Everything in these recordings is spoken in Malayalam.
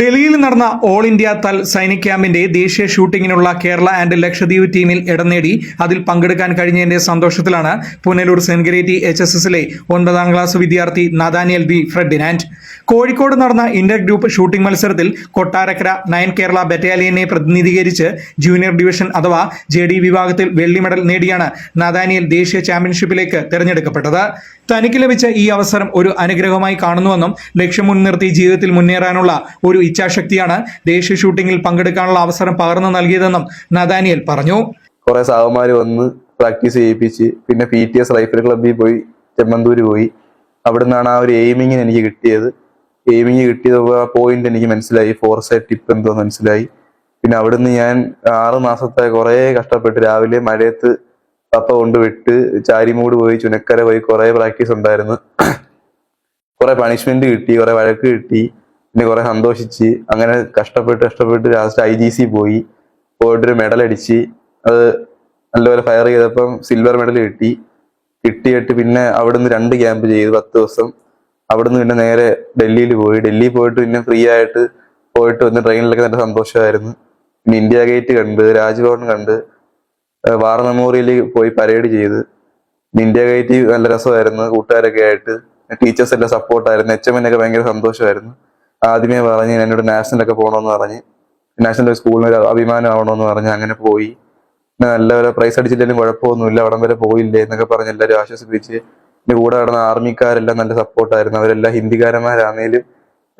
ഡൽഹിയിൽ നടന്ന ഓൾ ഇന്ത്യ തൽ സൈനിക് ക്യാമ്പിന്റെ ദേശീയ ഷൂട്ടിങ്ങിനുള്ള കേരള ആൻഡ് ലക്ഷദ്വീപ് ടീമിൽ ഇടം നേടി. അതിൽ പങ്കെടുക്കാൻ കഴിഞ്ഞതിന്റെ സന്തോഷത്തിലാണ് പുനലൂർ സെൻഗരേറ്റി എച്ച് എസ് എസിലെ ഒൻപതാം ക്ലാസ് വിദ്യാർത്ഥി നദാനിയൽ ബി ഫ്രെഡിനാൻഡ് കോഴിക്കോട് നടന്ന ഇന്റർ ഗ്രൂപ്പ് ഷൂട്ടിംഗ് മത്സരത്തിൽ കൊട്ടാരക്കര നയൻ കേരള ബറ്റാലിയനെ പ്രതിനിധീകരിച്ച് ജൂനിയർ ഡിവിഷൻ അഥവാ ജെ വിഭാഗത്തിൽ വെള്ളി മെഡൽ നേടിയാണ് നദാനിയൽ ദേശീയ ചാമ്പ്യൻഷിപ്പിലേക്ക് തെരഞ്ഞെടുക്കപ്പെട്ടത്. തനിക്ക് ലഭിച്ച ഈ അവസരം ഒരു അനുഗ്രഹമായി കാണുന്നുവെന്നും ലക്ഷ്യം മുൻനിർത്തി ജീവിതത്തിൽ മുന്നേറാനുള്ള ഒരു ഇച്ഛാശക്തിയാണ് ദേശീയ ഷൂട്ടിംഗിൽ പങ്കെടുക്കാനുള്ള അവസരം പകർന്നു നൽകിയതെന്നും നദാനിയൽ പറഞ്ഞു. കുറെ സാവന്മാര് വന്ന് പ്രാക്ടീസ് ചെയ്യിപ്പിച്ച് പിന്നെ പി ടി എസ് റൈഫിൾ ക്ലബ്ബിൽ പോയി ചെമ്മന്തൂര് പോയി. അവിടെ നിന്നാണ് ആ ഒരു എയിമിങ്ങിന് എനിക്ക് കിട്ടിയത്. എയിമിങ് കിട്ടിയത് പോയിന്റ് എനിക്ക് മനസ്സിലായി. ഫോർ സൈഡ് ടിപ്പ് എന്തോ മനസ്സിലായി. പിന്നെ അവിടുന്ന് ഞാൻ ആറ് മാസത്തെ കുറെ കഷ്ടപ്പെട്ട് രാവിലെ മഴയത്ത് പപ്പ കൊണ്ട് വിട്ട് ചാരിമൂട് പോയി ചുനക്കര പോയി കുറെ പ്രാക്ടീസ് ഉണ്ടായിരുന്നു. കുറെ പണിഷ്മെന്റ് കിട്ടി കുറെ വഴക്ക് കിട്ടി പിന്നെ കുറെ സന്തോഷിച്ച് അങ്ങനെ കഷ്ടപ്പെട്ട് കഷ്ടപ്പെട്ട് ലാസ്റ്റ് ഐ ജി സി പോയി. പോയിട്ടൊരു മെഡൽ അടിച്ച് അത് നല്ലപോലെ ഫയർ ചെയ്തപ്പം സിൽവർ മെഡൽ കിട്ടി. കിട്ടിയിട്ട് പിന്നെ അവിടുന്ന് രണ്ട് ക്യാമ്പ് ചെയ്തു പത്ത് ദിവസം. അവിടുന്ന് പിന്നെ നേരെ ഡൽഹിയിൽ പോയി. ഡൽഹിയിൽ പോയിട്ട് പിന്നെ ഫ്രീ ആയിട്ട് പോയിട്ട് വന്ന് ട്രെയിനിലൊക്കെ നല്ല സന്തോഷമായിരുന്നു. പിന്നെ ഇന്ത്യ ഗേറ്റ് കണ്ട് രാജ്ഭവൻ കണ്ട് വാർ മെമ്മോറിയലിൽ പോയി പരേഡ് ചെയ്ത് ഇന്ത്യ ഗേറ്റ് നല്ല രസമായിരുന്നു കൂട്ടുകാരൊക്കെ ആയിട്ട് ടീച്ചേഴ്സ് എല്ലാം സപ്പോർട്ടായിരുന്നു എച്ച് എമ്മിനൊക്കെ ഭയങ്കര സന്തോഷമായിരുന്നു. ആദ്യമേ പറഞ്ഞ് എന്നോട് നാഷണലൊക്കെ പോകണമെന്ന് പറഞ്ഞ് നാഷണൽ സ്കൂളിന് ഒരു അഭിമാനമാവണമെന്ന് പറഞ്ഞ് അങ്ങനെ പോയി. പിന്നെ നല്ലപോലെ പ്രൈസ് അടിച്ചില്ലെങ്കിലും കുഴപ്പമൊന്നുമില്ല അവിടം വരെ പോയില്ലേ എന്നൊക്കെ പറഞ്ഞ് എല്ലാവരും ആശ്വസിപ്പിച്ച് എന്റെ കൂടെ നടന്ന ആർമിക്കാരെല്ലാം നല്ല സപ്പോർട്ടായിരുന്നു അവരെല്ലാം ഹിന്ദിക്കാരന്മാരാണേലും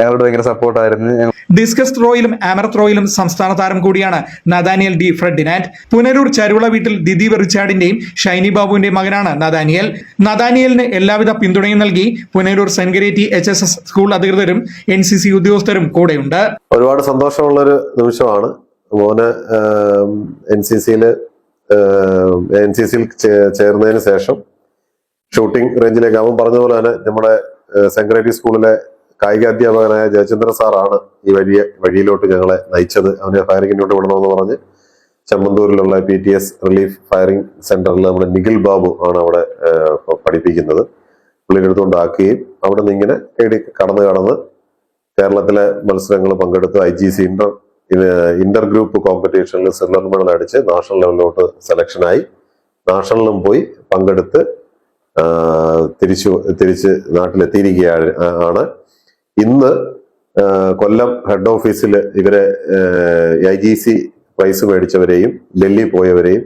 ഞങ്ങളോട് ഭയങ്കര സപ്പോർട്ടായിരുന്നു. ഡിസ്കസ് ത്രോയിലും ആമർ ത്രോയിലും സംസ്ഥാന താരം കൂടിയാണ് നദാനിയൽ ഡി ഫ്രെഡിനാൻഡ് പുനരൂർ ചരുള വീട്ടിൽ ദിദി റിച്ചാർഡിന്റെയും ഷൈനി ബാബുവിന്റെയും മകനാണ് നദാനിയൽ. നദാനിയലിന് എല്ലാവിധ പിന്തുണയും നൽകി പുനരൂർ സെൻഗരേറ്റി എച്ച് എസ് എസ് സ്കൂൾ അധികൃതരും എൻ സി സി ഉദ്യോഗസ്ഥരും കൂടെയുണ്ട്. ഒരുപാട് സന്തോഷമുള്ള ഒരു നിമിഷമാണ്. മോന് എൻ സി സിയിൽ എൻ സി സിയിൽ ചേർന്നതിന് ശേഷം ഷൂട്ടിംഗ് റേഞ്ചിലേക്ക് അവൻ പറഞ്ഞ പോലെ തന്നെ നമ്മുടെ സെക്രട്ടറി സ്കൂളിലെ കായിക അധ്യാപകനായ ജയചന്ദ്ര സാറാണ് ഈ വലിയ വഴിയിലോട്ട് ഞങ്ങളെ നയിച്ചത്. അവനെ ഫയറിങ്ങിനോട്ട് വിടണമെന്ന് പറഞ്ഞ് ചമ്മന്തൂരിലുള്ള P T S relief firing സെന്ററിൽ നമ്മുടെ നിഖിൽ ബാബു ആണ് അവിടെ പഠിപ്പിക്കുന്നത്. പുള്ളിയുടെ അടുത്തുകൊണ്ടാക്കുകയും അവിടെ നിന്ന് ഇങ്ങനെ കേടി കടന്ന് കടന്ന് കേരളത്തിലെ മത്സരങ്ങൾ പങ്കെടുത്ത് I G C inter inter group കോമ്പറ്റീഷനിൽ silver medal അടിച്ച് നാഷണൽ ലെവലിലോട്ട് സെലക്ഷനായി നാഷണലിലും പോയി പങ്കെടുത്ത് തിരിച്ചു തിരിച്ച് നാട്ടിലെത്തിയിരിക്കുകയാണ് ആണ്. ഇന്ന് കൊല്ലം ഹെഡ് ഓഫീസിൽ ഇവരെ ഐ ജി സി പ്രൈസ് മേടിച്ചവരെയും ഡൽഹി പോയവരെയും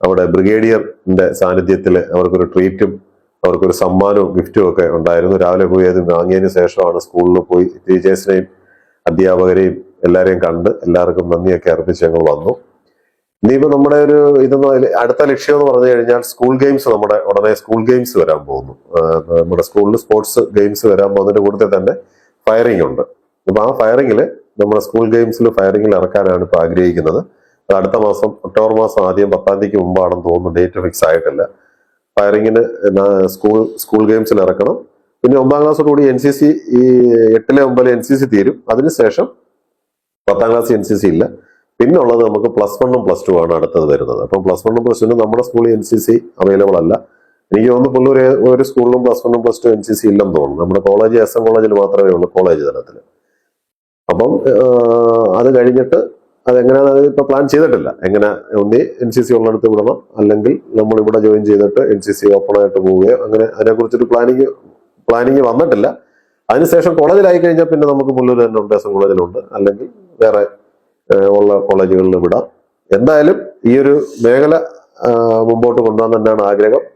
അവിടെ ബ്രിഗേഡിയറിന്റെ സാന്നിധ്യത്തിൽ അവർക്കൊരു ട്രീറ്റും അവർക്കൊരു സമ്മാനവും ഗിഫ്റ്റും ഒക്കെ ഉണ്ടായിരുന്നു. രാവിലെ പോയി അത് വാങ്ങിയതിന് ശേഷമാണ് സ്കൂളിൽ പോയി ടീച്ചേഴ്സിനെയും അധ്യാപകരെയും എല്ലാവരെയും കണ്ട് എല്ലാവർക്കും നന്ദിയൊക്കെ അർപ്പിച്ച് ഞങ്ങൾ വന്നു. ഇനിയിപ്പോ നമ്മുടെ ഒരു ഇതെന്ന് അടുത്ത ലക്ഷ്യം എന്ന് പറഞ്ഞു കഴിഞ്ഞാൽ സ്കൂൾ ഗെയിംസ് നമ്മുടെ ഉടനെ സ്കൂൾ ഗെയിംസ് വരാൻ പോകുന്നു. നമ്മുടെ സ്കൂളിൽ സ്പോർട്സ് ഗെയിംസ് വരാൻ പോകുന്നതിന്റെ കൂട്ടത്തിൽ തന്നെ ഫയറിംഗ് ഉണ്ട്. അപ്പൊ ആ ഫയറിംഗിൽ നമ്മുടെ സ്കൂൾ ഗെയിംസിൽ ഫയറിംഗിൽ ഇറക്കാനാണ് ഇപ്പൊ ആഗ്രഹിക്കുന്നത്. അടുത്ത മാസം ഒക്ടോബർ മാസം ആദ്യം പത്താം തീയതിക്ക് മുമ്പാണെന്ന് തോന്നുന്നു ഡേറ്റ് ഫിക്സ് ആയിട്ടില്ല. ഫയറിങ്ങിന് സ്കൂൾ സ്കൂൾ ഗെയിംസിൽ ഇറക്കണം. പിന്നെ ഒമ്പതാം ക്ലാസ്സോടുകൂടി എൻ സി സി ഈ എട്ടിലെ ഒമ്പതിലെ എൻ സി സി തീരും. അതിനുശേഷം പത്താം ക്ലാസ് എൻ സി സി ഇല്ല. പിന്നെ ഉള്ളത് നമുക്ക് പ്ലസ് വണ്ണും പ്ലസ് ടു ആണ് അടുത്തത് വരുന്നത്. അപ്പം പ്ലസ് വണ്ണും പ്ലസ് ടു നമ്മുടെ സ്കൂളിൽ എൻ സി സി അവൈലബിൾ അല്ല. എനിക്ക് തോന്നുന്നു പുള്ളൂർ ഒരു സ്കൂളിലും പ്ലസ് വണ്ണും plus two N C C ഇല്ലെന്ന് തോന്നുന്നു. നമ്മുടെ കോളേജ് എസ് എം കോളേജിൽ മാത്രമേ ഉള്ളൂ കോളേജ് തലത്തിൽ അപ്പം അത് കഴിഞ്ഞിട്ട് അതെങ്ങനെയാണ് അത് ഇപ്പൊ പ്ലാൻ ചെയ്തിട്ടില്ല. എങ്ങനെ ഒന്നി എൻ സി സി ഉള്ളിടത്ത് വിടണം അല്ലെങ്കിൽ നമ്മൾ ഇവിടെ ജോയിൻ ചെയ്തിട്ട് എൻ സി സി ഓപ്പൺ ആയിട്ട് പോവുകയോ അങ്ങനെ അതിനെക്കുറിച്ചൊരു പ്ലാനിങ് പ്ലാനിങ് വന്നിട്ടില്ല. അതിനുശേഷം കോളേജിലായി കഴിഞ്ഞാൽ പിന്നെ നമുക്ക് പുല്ലൂർ തന്നെ ഉണ്ട് എസ് എം കോളേജിലുണ്ട്. അല്ലെങ്കിൽ വേറെ ഉള്ള കോളേജുകളിൽ വിടാം. എന്തായാലും ഈ ഒരു മേഖല മുമ്പോട്ട് കൊണ്ടുപോകാൻ തന്നെയാണ് ആഗ്രഹം.